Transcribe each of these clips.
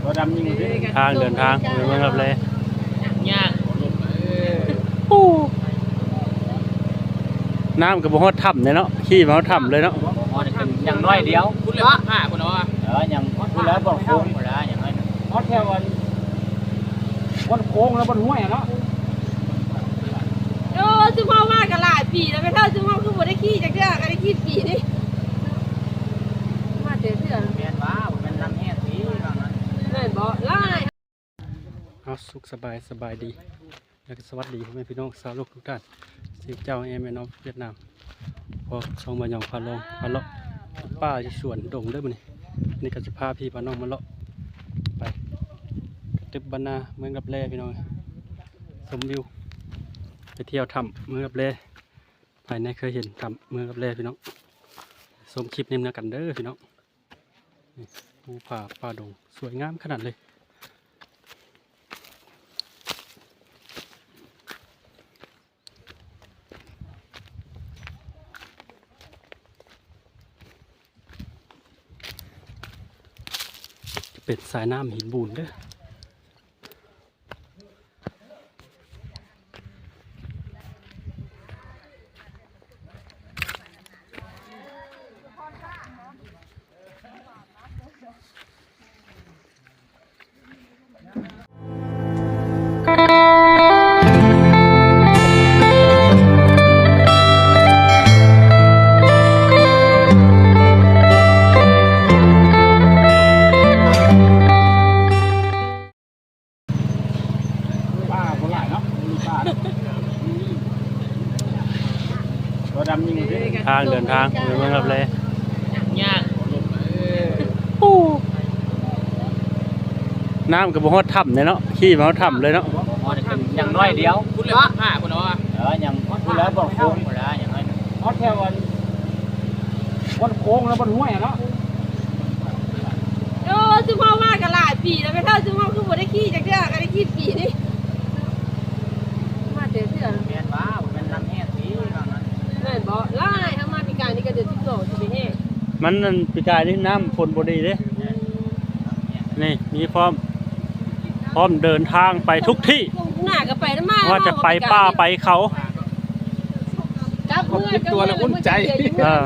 ตัวดำยิงดิทางเดินทางเมืองรับเลยยากน้ำกับบ่ฮอดถ้ำเลยเนาะขี่มาฮอดถ้ำเลยเนาะมอนี่เป็นอย่างน้อยเดียวคุณเลยห้าคุณเนาะเออยังพูดแล้วบอกโค้งคุณละอย่างน้อยฮอดแค่วันวันโค้งแล้ววันห้วยอะเนาะเออซึ่งพ่อมากันหลายปีแล้วไม่เท่าซึ่งพ่อคือบ่ได้ขี้จักเทื่อก็ได้ขี้ปีนี่มาเจอเทื่อ เมียนว้าเป็นน้ำแห้งสีบาง นั้บ่แล้วอะไรเอาสุขสบายสบายดี แล้วก็สวัสดีพ่อแม่พี่น้องชาวโลกทุกท่านสิเจ้าแอมแม่น้องเวียดนามพอช่องมาหยองพาลงพาเลาะป้าที่สวนดงเด้อมื้อนี้นี่ก็จะพาพี่พาน้องมาเลาะไปกระตึบบรรณาเมืองกับแลพี่น้องชมวิวไปเที่ยวถ้ำเมืองกับแลภายในเคยเห็นถ้ำเมืองกับแลพี่น้องชมคลิปนี้นะกันเด้อพี่น้องนี่ ภูผาป่าดง สวยงามขนาดเลยจะเป็นสายน้ำหินบูนเด้อ ทางเดินทางเมืองรับเลยยากน้ำกับบ่ฮอดถ้ำเลยเนาะขี่มาฮอดถ้ำเลยเนาะมอนี่เป็นอย่างน้อยเดียวคุณเลยห้าคุณเนาะเออยังพูดแล้วบอกโค้งคุณละอย่างน้อยฮอดแค่วันวันโค้งแล้ววันห้วยอะเนาะเออซึ่งพ่อมากันหลายปีแล้วไม่เท่าซึ่งพ่อคือบ่ได้ขี้จักเทื่อก็ได้ขี้ปีนี่มาเจอเทื่อเมียนว้าเป็นน้ำแห้งสีบางนั้นแม่นบ่แล้ วอะไรทำมาปีการนี่ก็เดือน12สิไปแห้งมันนั่นปีกายนี่น้ำฝนบ่ดีเด้นี่มีพร้อม พร้อมเดินทางไปทุกที่ หน้าก็ไปน้ำมาว่าจะไปป่าไปเขากับเมื่อกับเมื่อแล้วมันจะเสียอยู่เออ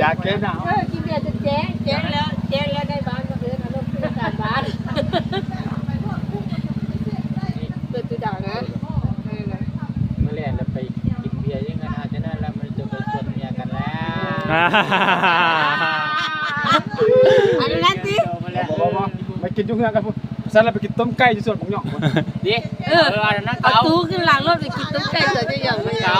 อยากเก็บหนาว เออกินเบียร์จะแจ้งแจ้งแล้วแจ้งแล้วได้บ้านก็เดินอารมณ์ผู้การบ้านเปิดตู้ด่านะเออนะ เมื่อแรกเราไปกินเบียร์ยังไงนะจะนั่นแล้วมันจะไปชวนเมียกันแล้ว อ่าอันนั้นสิบอกว่ามากินยุ่งเงือกกันพุ่นสั่นแล้วไปกินต้มไก่ที่สวนของหยองพุ่นดิเออเอออันนั้นเอาเก่าตู้ขึ้นหลังรถไปกินต้มไก่เสือจะอย่างไม่เก่า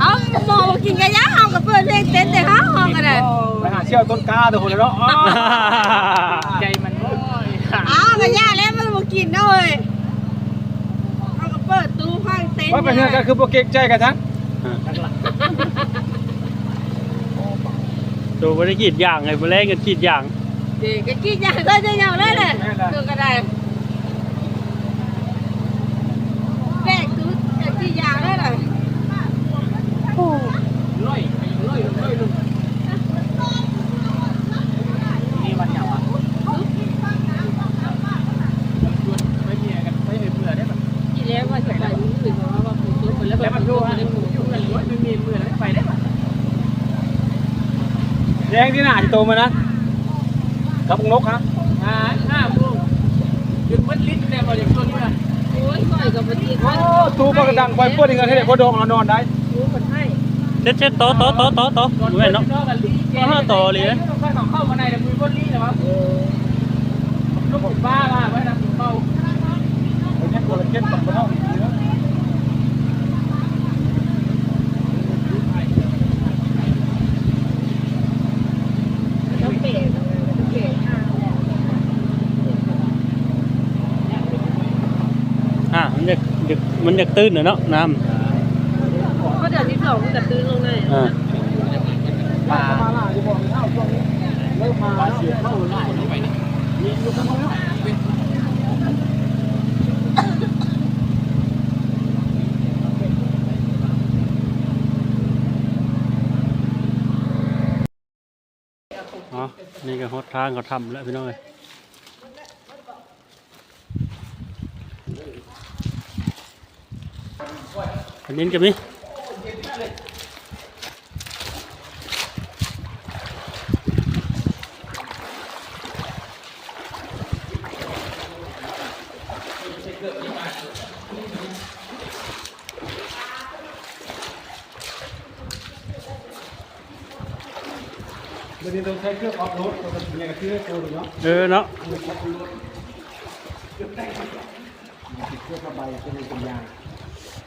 เอาหมอกินกระยะเอากับเพื่อนเล่นเต้นแต่ห้าห้องกันเลยไปหาเชี่ยวต้นกล้าตัวคนเลยเนาะอ๋อใจมันโอ้ยเอากระยะแล้วมันมากินด้วยเอากับเปิดตู้ข้างเต็นท์ว่าไปเฮือกกันคือโปรเกกใจกันทั้ง ดูบ่ได้กรีดยางไงบ่แลงกันกรีดยางเด็กก็กินอย่างก็จะอย่างเลยเลยตู้ก็ได้แบกตู้จะกินอย่างเลยเลย ร้อยร้อยร้อยลุงนี่มันอย่างวะไปเมียกันไปเบื่อได้แบบ กินแล้วว่าจะไปมื้ออื่นเพราะว่าผมตู้ไปแล้ว แล้ว มั มัน น ตู้ ดู ไป อะ แล้วผม ยุ่งกันหรือว่าไม่มีเบื่อแล้วไปได้ปะ แยงที่หน้าที่ โตมานะกับนกฮะห้าห้าโมงหยุดมันลิ้นแต่บ่อยากชวนเมื่อโอ้ยก่อยกับมันกินโอ้ตูปกระดังไฟเปิดอีกแล้วให้พอดองเรานอนได้รู้มันให้เด็ดเช็ดโตะโตะโตะโตะโตะดูแม่นเนาะเข้าต่อเลยต้องค่อยเข้ามาในแต่มือก้นลิ้นเหรอวะลูกผมบ้าบ้าไว้นะผมเมาไอ้เนี่ยคนละเก็บกับกระเท่า ต้องเปลี่ยนต้องเปลี่ยน อ่ามันจะ จะมันจะตื้นเนาะน้ำก็เดือนที่สองมันจะตื้นลงในอ่าปลามาล่ะที่บอกเข้าช่วงนี้เริ่มมาแล้วเสียเข้าหลายนี่ไปนี่มีอยู่ข้างนอกแล้วอ๋อนี่ก็ฮอดทางเขาทำแล้วพี่น้องเอ้ย อันนี้กับนี้วันนี้ต้องใช้เครื่องออฟโรด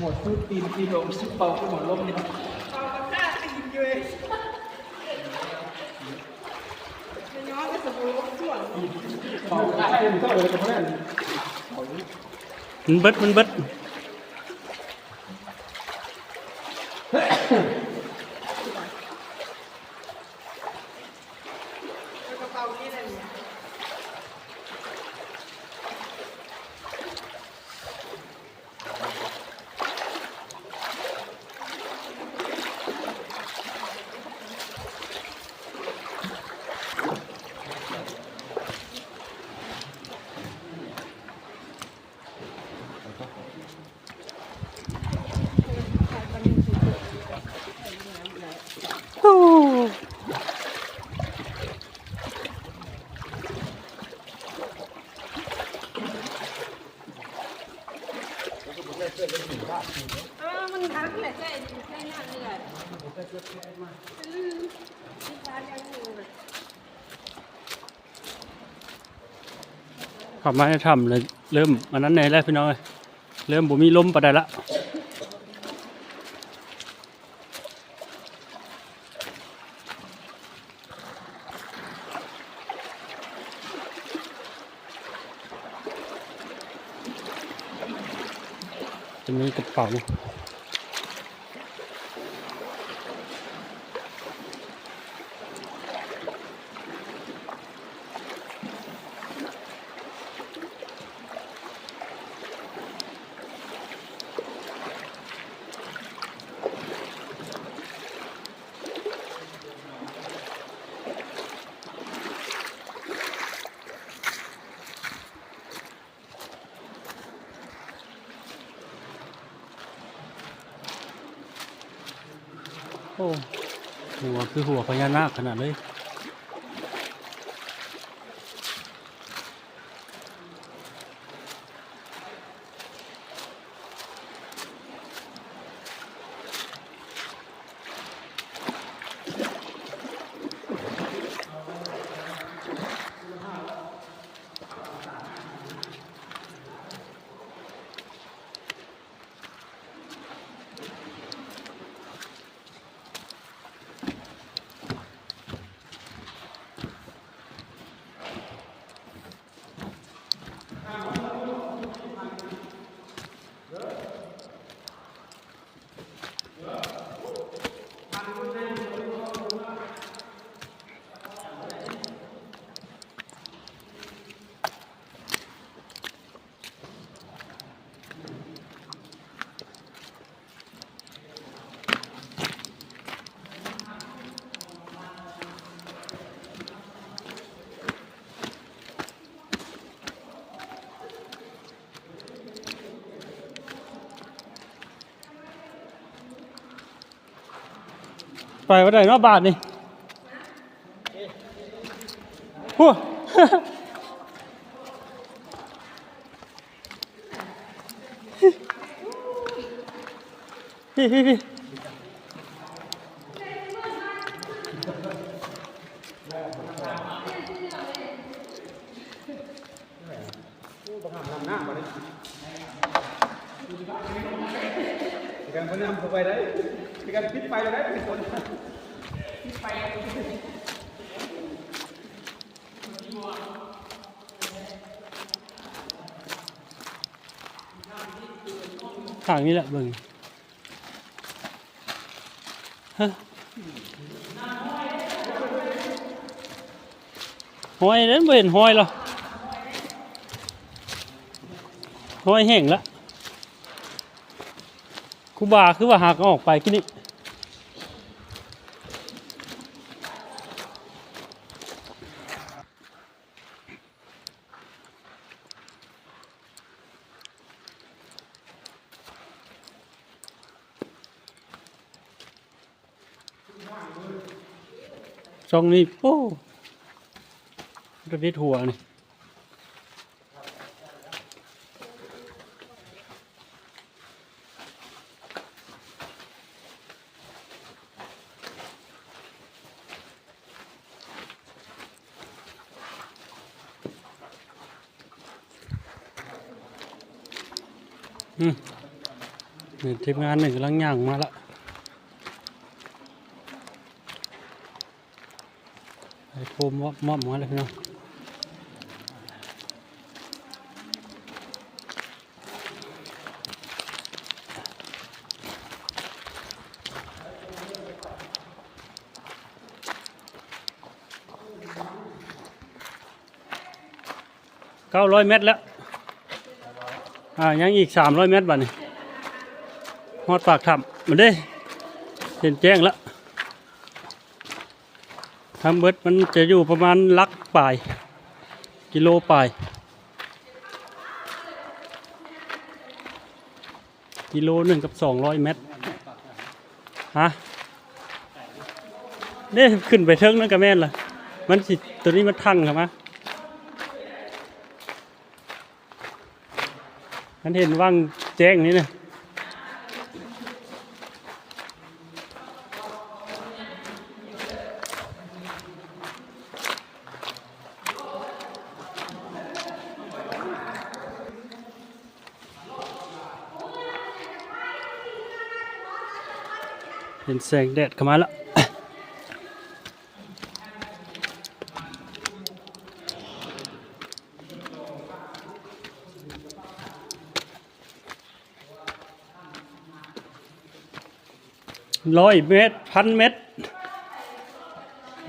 ใบเป็นเป็นยางแต่ว่าไว้อยู่ประเทศแล้วเมียกันเลยทีโต อัดใครดิ ยังอันนี้แบบเปียกแล้วคนเยอะ โอ้ยปิดพัดลมได้ไหมหนาวเลยนี่ เข้าไปได้กับมาอยู่ดี เมตีนซุปเปอร์หมดซุปตีนตีลงซุปเปอร์ก็หมดลมเนี่ย น้องก็สมบูรณ์ช่วง เป่าได้เท่าเลยกับเพื่อน มันเบิดมันเบิด กระเป๋านี่เลย โอ้ เออมันทักแหละใช่ใช่งานนี่แหละลืมที่ร้านยังอยู่เลยขับมาให้ทำเลยเริ่มอันนั้นในแรกพี่น้องเลยเริ่มบ่มีล้มปะได้ละ จะมีกระเป๋า โอ้หัว คือหัวพญานาคขนาดเลย ไปว่าได้นาบาทนี่หัวพี่พี่พี่ การพนันผมไปได้มีการพิดไปได้คนปิดไปทางนี้แหละเบิ่งฮะห้อยนั้นไม่เห็นหอยหรอห้อยแห้งแล้ว คูบาคือว่าหักอออกไปกินนี่ช่องนี้โอ้ระเบิดหัวนี่ ทีมงานหนึ่งกำลังย่างมาละไอ้โฟมมอบมอบมาเลยพี่น้องเก้าร้อยเมตรแล้ว อ่า ยังอีกสามร้อยเมตรบ้านี่ อดปากถ้ำมาเด้เห็นแจ้งแล้วทำเบิดมันจะอยู่ประมาณลักปลาย กิโลปลาย กิโลหนึ่งกับสองร้อยเมตรฮะเด้ขึ้นไปเทิงนั่นกับแม่นล่ะ มันสิตัวนี้มันทั้งครับมะฉันเห็นว่างแจ้งนี่นะเห็น แสงแดดเข้ามาแล้วร้อยเมตรพันเมตร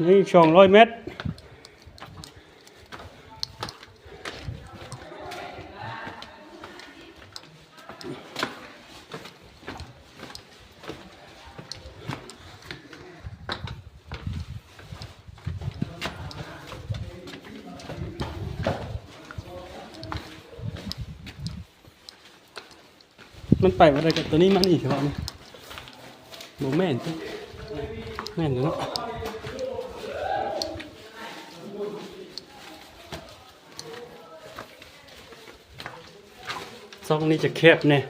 นี่ช่องร้อยเมตร ไปอะไรกับตัวนี้มันอีกเหรอเนี่ยโมแม่นจ้ะแม่นเนาะซองนี้จะแคบเนี่ย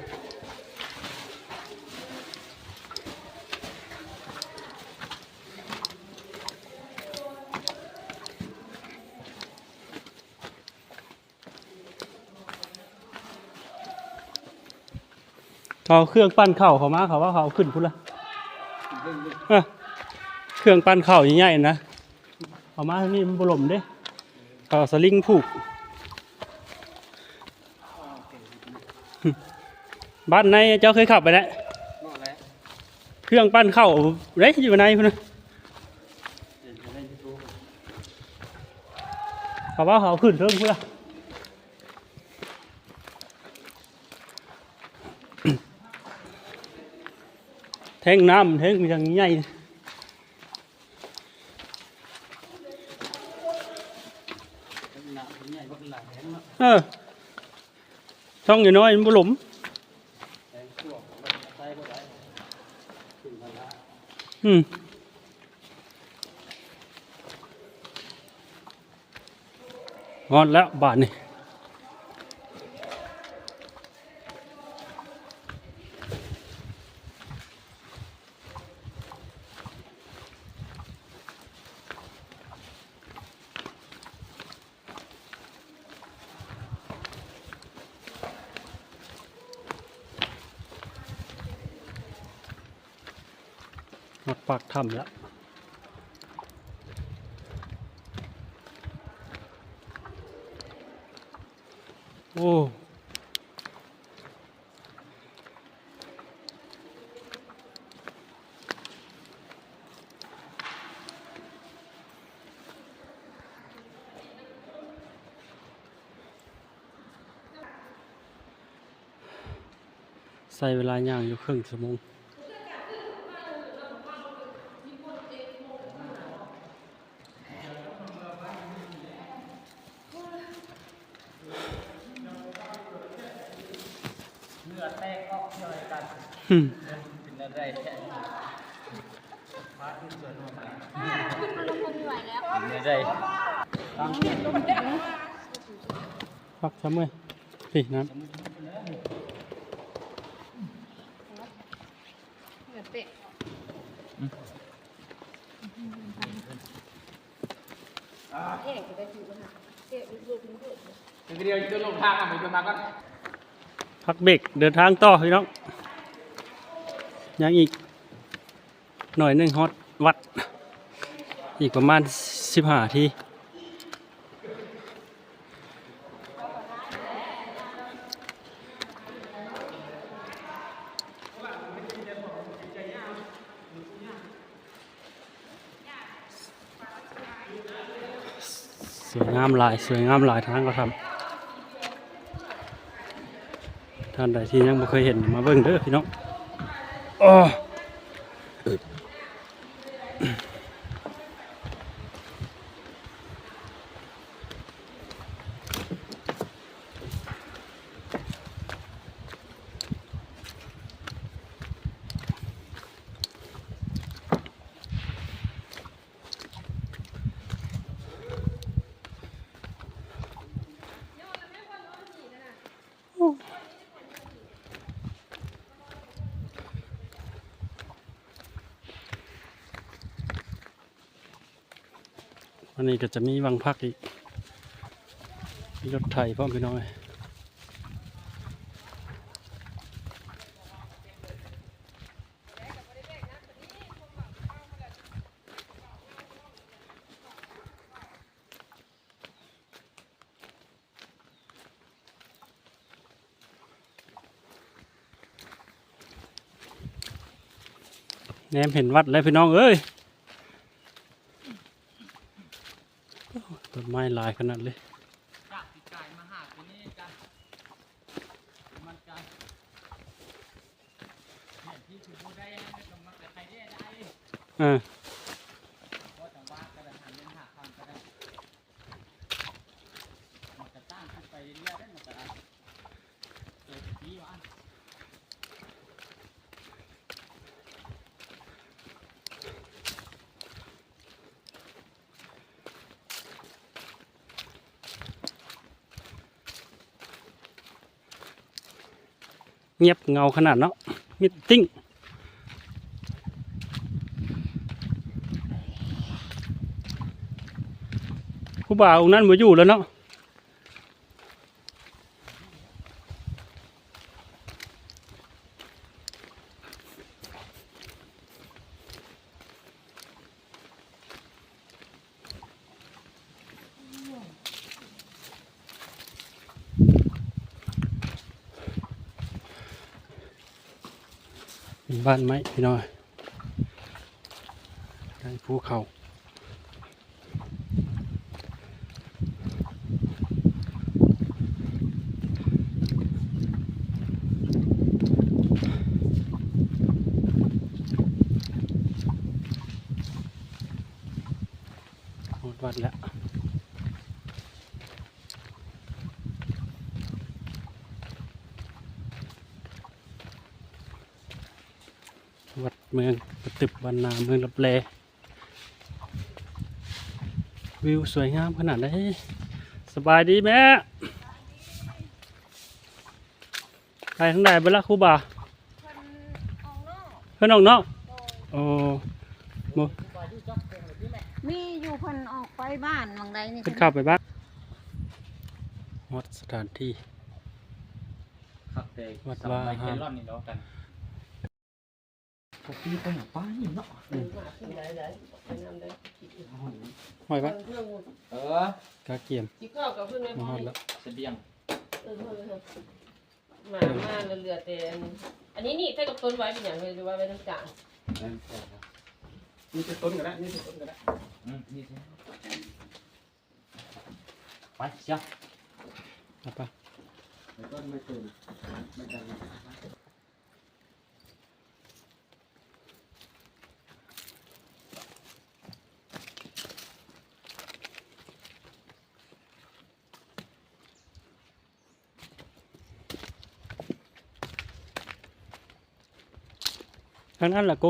เขาเครื่องปั้นเข่าเขามาเขาว่าเขาขึ้นพุ่นละเครื่องปั้นเข้าใหญ่ๆนะเอามาทางนี้มันบลมเด้เอาสลิงผูก บ้านในเจ้าเคยขับไปแล้วเครื่องปั้นเข้าเด้อยู่ในพุ่นนะเขาว่าเขาขึ้นเทิงพุ่นละ แทงน้ำแทงอย่างใหญ่เออช่องอยู่น้อยมันบ่หลุมอืมงอนแล้วบาทนี่ ปากถ้ำแล้วโอ้ใส่เวลาย่างอยู่ครึ่งชั่วโมง งทางอะผมจะมาก็ำพักเบรกเดินทางต่อพี่น้อง ยังอีกหน่อยหนึ่งฮอตวัด อีกประมาณสิบห้าทีสวยงามหลายสวยงามหลายทางก็ทำท่านใดที่ยังไม่เคยเห็นมาเบิ่งเด้อพี่น้อง อ้ อันนี้ก็จะมีวังพักอีกรถไถพร้อพี่น้องเอ้ยแนมเห็นวัดแล้วพี่น้องเอ้ย ต้น ไม้ลายขนาดเลย จากที่กายมาหาที่นี่กันมันกันเห็นที่ถูกได้ยังไม่ต้องมาแต่ใครได้ได้ อ่า เพราะจังหวะกระหันเล่นหักทางก็ได้มันจะตั้งขึ้นไปเรื่อยๆได้มันจะเกิดที่ว่า เงียบเงาขนาดเนาะมิดติ้งผู้บ่าวงั้นมาอยู่แล้วเนาะ บ้านไม้พี่น้อยใกล้ภูเขาหมดวัดแล้ว วัด เมืองกระตึบวันนาเมืองลับแลวิวสวยงามขนาดไหนสบายดีแม่ไปทางใดเบดละครูบ่าเพิ่นออกนอกเพื่อนออกเนาะโอ้โมมีอยู่เพิ่นออกไปบ้านบางใดนี่ขึ้นเข้าไปบ้านวัดสถานที่ครับเด็กวัดสมัว่ายเจรอนนี่เนาะกัน พวกพี่ก็หาป้านี่เนาะหอยปะเออกาเกียมสิเข้ากับเพิ่นไม่มาพฮออดแล้วเสบียงเออเพิ่นเลยมามาเหลือแต่อันอันนี้นี่ใส่กับต้นไว้เป็นอย่างไรหรือว่าไว้ตรงกลางนี่จะต้นกันแล้วนี่จะต้นกันแล้วอืมนี่สิไปเชียวเอาปะต้นไม่ต้นไม่จัง ทางนั้นแหละโก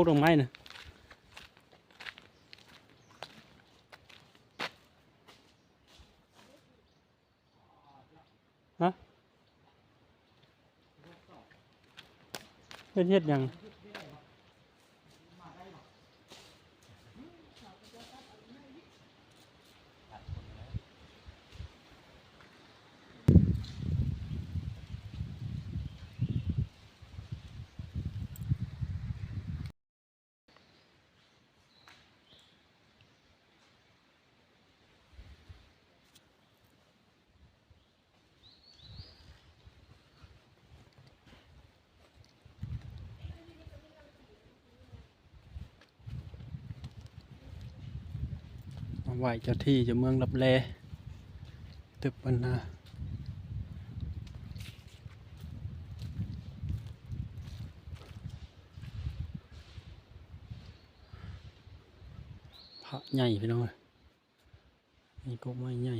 มาไหวเจ้าที่เจ้าเมืองรับแลตึบปันนาพระใหญ่พี่น้องเลยนี่ก็ไม่ใหญ่